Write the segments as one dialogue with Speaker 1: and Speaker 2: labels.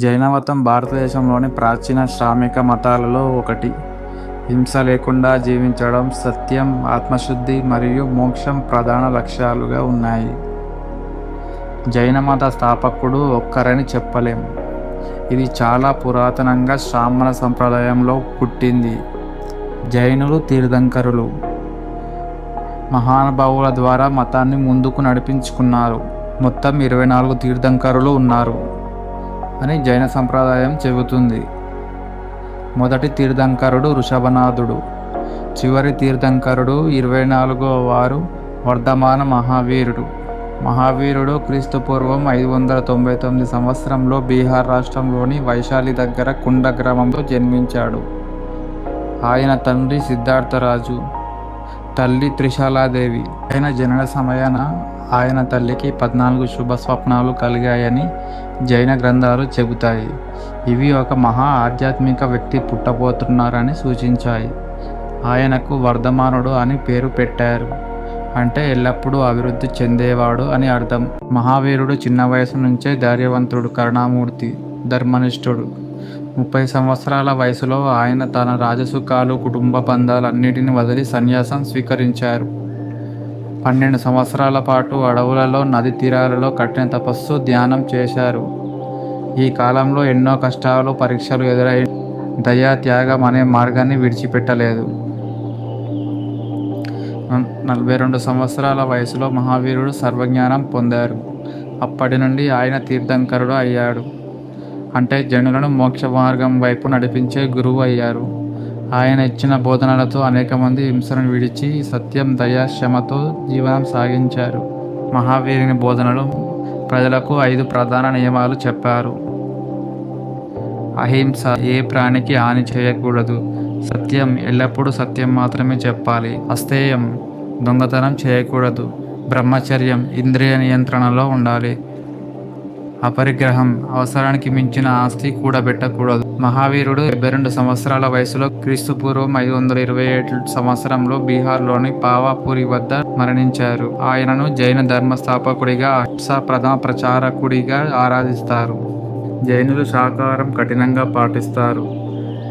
Speaker 1: జైన మతం భారతదేశంలోని ప్రాచీన శ్రామిక మతాలలో ఒకటి. హింస లేకుండా జీవించడం సత్యం ఆత్మశుద్ధి మరియు మోక్షం ప్రధాన లక్ష్యాలుగా ఉన్నాయి. జైన మత స్థాపకుడు ఒక్కరని చెప్పలేం. ఇది చాలా పురాతనంగా శ్రామణ సంప్రదాయంలో పుట్టింది. జైనులు తీర్థంకరులు. మహానుభావుల ద్వారా మతాన్ని ముందుకు నడిపించుకున్నారు. మొత్తం ఇరవై నాలుగు తీర్థంకరులు ఉన్నారు. అని జైన సంప్రదాయం చెబుతుంది. మొదటి తీర్థంకరుడు వృషభనాథుడు. చివరి తీర్థంకరుడు ఇరవై నాలుగో వారు వర్ధమాన మహావీరుడు. మహావీరుడు క్రీస్తుపూర్వం ఐదు వందల తొంభై తొమ్మిది సంవత్సరంలో బీహార్ రాష్ట్రంలోని వైశాలి దగ్గర కుండ గ్రామంలో జన్మించాడు. ఆయన తండ్రి సిద్ధార్థరాజు. తల్లి త్రిశాలాదేవి. ఆయన జనన సమయాన ఆయన తల్లికి పద్నాలుగు శుభ స్వప్నాలు కలిగాయని జైన గ్రంథాలు చెబుతాయి. ఇవి ఒక మహా ఆధ్యాత్మిక వ్యక్తి పుట్టబోతున్నారని సూచించాయి. ఆయనకు వర్ధమానుడు అని పేరు పెట్టారు. అంటే ఎల్లప్పుడూ అభివృద్ధి చెందేవాడు అని అర్థం. మహావీరుడు చిన్న వయసు నుంచే ధైర్యవంతుడు కరుణామూర్తి ధర్మనిష్ఠుడు. ముప్పై సంవత్సరాల వయసులో ఆయన తన రాజసుఖాలు కుటుంబ బంధాలన్నిటిని వదిలి సన్యాసం స్వీకరించారు. పన్నెండు సంవత్సరాల పాటు అడవులలో నది తీరాలలో కఠిన తపస్సు ధ్యానం చేశారు. ఈ కాలంలో ఎన్నో కష్టాలు పరీక్షలు ఎదురై దయా త్యాగం అనే మార్గాన్ని విడిచిపెట్టలేదు. నలభై రెండు సంవత్సరాల వయసులో మహావీరుడు సర్వజ్ఞానం పొందారు. అప్పటి నుండి ఆయన తీర్థంకరుడు అయ్యాడు. అంటే జనులను మోక్ష మార్గం వైపు నడిపించే గురువు అయ్యారు. ఆయన ఇచ్చిన బోధనలతో అనేక మంది హింసను విడిచి సత్యం దయ క్షమతో జీవనం సాగించారు. మహావీరుని బోధనలు ప్రజలకు ఐదు ప్రధాన నియమాలు చెప్పారు. అహింస ఏ ప్రాణికి హాని చేయకూడదు. సత్యం ఎల్లప్పుడూ సత్యం మాత్రమే చెప్పాలి. అస్థేయం దొంగతనం చేయకూడదు. బ్రహ్మచర్యం ఇంద్రియ నియంత్రణలో ఉండాలి. అపరిగ్రహం అవసరానికి మించిన ఆస్తి కూడబెట్టకూడదు మహావీరుడు డెబ్బై రెండు సంవత్సరాల వయసులో క్రీస్తు పూర్వం ఐదు వందల ఇరవై ఏడు సంవత్సరంలో బీహార్లోని పావాపూరి వద్ద మరణించారు. ఆయనను జైన ధర్మ స్థాపకుడిగా అహింస ప్రథమ ప్రచారకుడిగా ఆరాధిస్తారు. జైనులు శాకాహారం కఠినంగా పాటిస్తారు.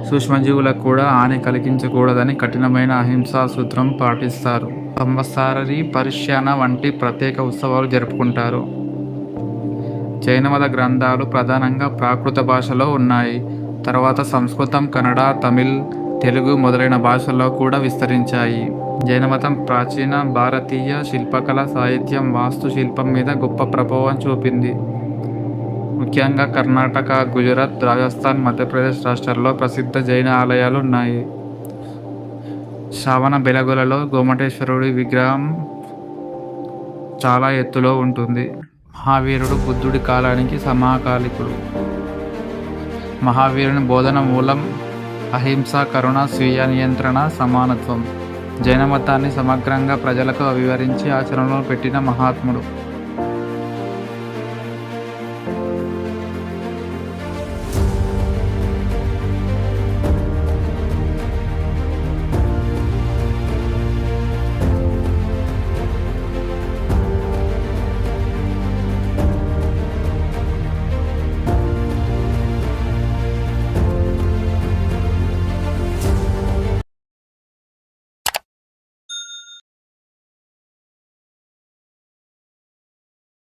Speaker 1: సూక్ష్మజీవులకు కూడా హాని కలిగించకూడదని కఠినమైన అహింసా సూత్రం పాటిస్తారు. సంవత్సరీ పరిశ్యాన వంటి ప్రత్యేక ఉత్సవాలు జరుపుకుంటారు. జైనమత గ్రంథాలు ప్రధానంగా ప్రాకృత భాషలో ఉన్నాయి. తర్వాత సంస్కృతం కన్నడ తమిళ్ తెలుగు మొదలైన భాషల్లో కూడా విస్తరించాయి. జైనమతం ప్రాచీన భారతీయ శిల్పకళ సాహిత్యం వాస్తుశిల్పం మీద గొప్ప ప్రభావం చూపింది. ముఖ్యంగా కర్ణాటక గుజరాత్ రాజస్థాన్ మధ్యప్రదేశ్ రాష్ట్రాల్లో ప్రసిద్ధ జైన ఆలయాలు ఉన్నాయి శ్రావణ బెలగులలో గోమటేశ్వరుడి విగ్రహం చాలా ఎత్తులో ఉంటుంది. మహావీరుడు బుద్ధుడి కాలానికి సమకాలికుడు. మహావీరుని బోధన మూలం అహింస కరుణ స్వీయ నియంత్రణ సమానత్వం. జైన మతాన్ని సమగ్రంగా ప్రజలకు వివరించి ఆచరణలో పెట్టిన మహాత్ముడు.